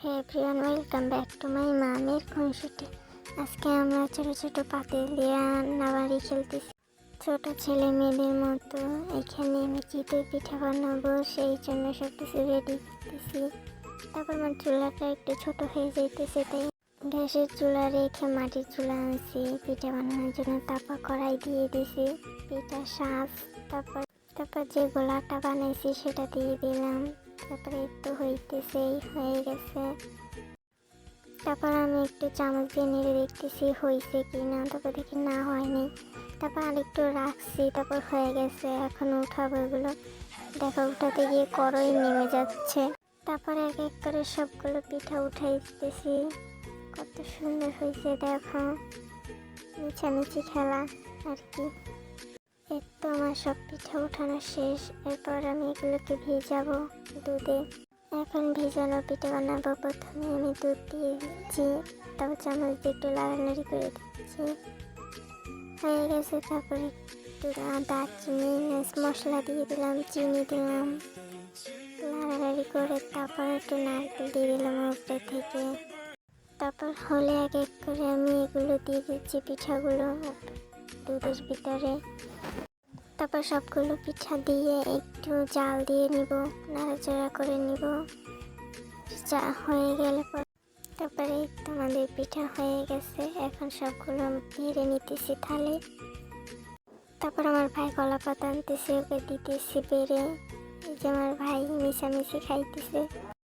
Hey everyone welcome back to my মামের খুনসুটি আজকে আমরা ছোটো ছোটো পাতিল দিয়ে রান্নাবাড়ি খেলতেছি। ছোট ছেলে মেয়েদের মতো এখানে আমি চিতই পিঠা বানাবো, সেই জন্য সব কিছু রেডি করতেছি। তারপর আমার চুলাটা একটু ছোট হয়ে যাইতেছে, তাই গ্যাসের চুলা রেখে মাটির চুলা আনছি। পিঠা বানানোর জন্য তারপর কড়াই দিয়ে দিছি পিঠা শাঁস তারপর তারপর যে গোলাটা বানাইছি সেটা দিয়ে দিলাম। তারপরে একটু হইতেছেই হয়ে গেছে। তারপর আমি একটু চামচ দিয়ে নেড়ে দেখতেছি হয়েছে কি না তারপর দেখি না হয়নি। তারপর আরেকটু রাখছি, তারপর হয়ে গেছে। এখন উঠাবো এগুলো। দেখো, উঠাতে গিয়ে করই নেমে যাচ্ছে। তারপর এক এক করে সবগুলো পিঠা উঠাই দিতেছি। কত সুন্দর হয়েছে দেখো। মিছামিছি খেলা, আর কি। তো আমার সব পিঠা উঠানো শেষ। এরপর আমি এগুলোকে ভিজাবো দুধে। এখন ভিজানো পিঠা বানাবো। প্রথমে আমি দুধ দিয়ে দিচ্ছি। তারপর চামচ দিয়ে একটু লাড়ালাড়ি করে দিচ্ছি। হয়ে গেছে। তারপরে একটু দারচিনি মশলা দিয়ে দিলাম, চিনি দিলাম। লাড়ালাড়ি করে তারপর একটু নারকেল দিয়ে দিলাম উপরে থেকে। তারপর হলে এক এক করে আমি এগুলো দিয়ে দিচ্ছি পিঠাগুলো। দুধের ভিতরে। তারপর সবগুলো পিঠা দিয়ে একটু জাল দিয়ে নিব, নাড়াচাড়া করে নিব। যা হয়ে গেলে পর তারপরে আমাদের পিঠা হয়ে গেছে। এখন সবগুলো বেড়ে নিতেছি থালে। তারপর আমার ভাই কলা পাতা আনতেছে, ওকে দিতেছি বেড়ে। এই যে আমার ভাই মিশামিশি খাইতেছে।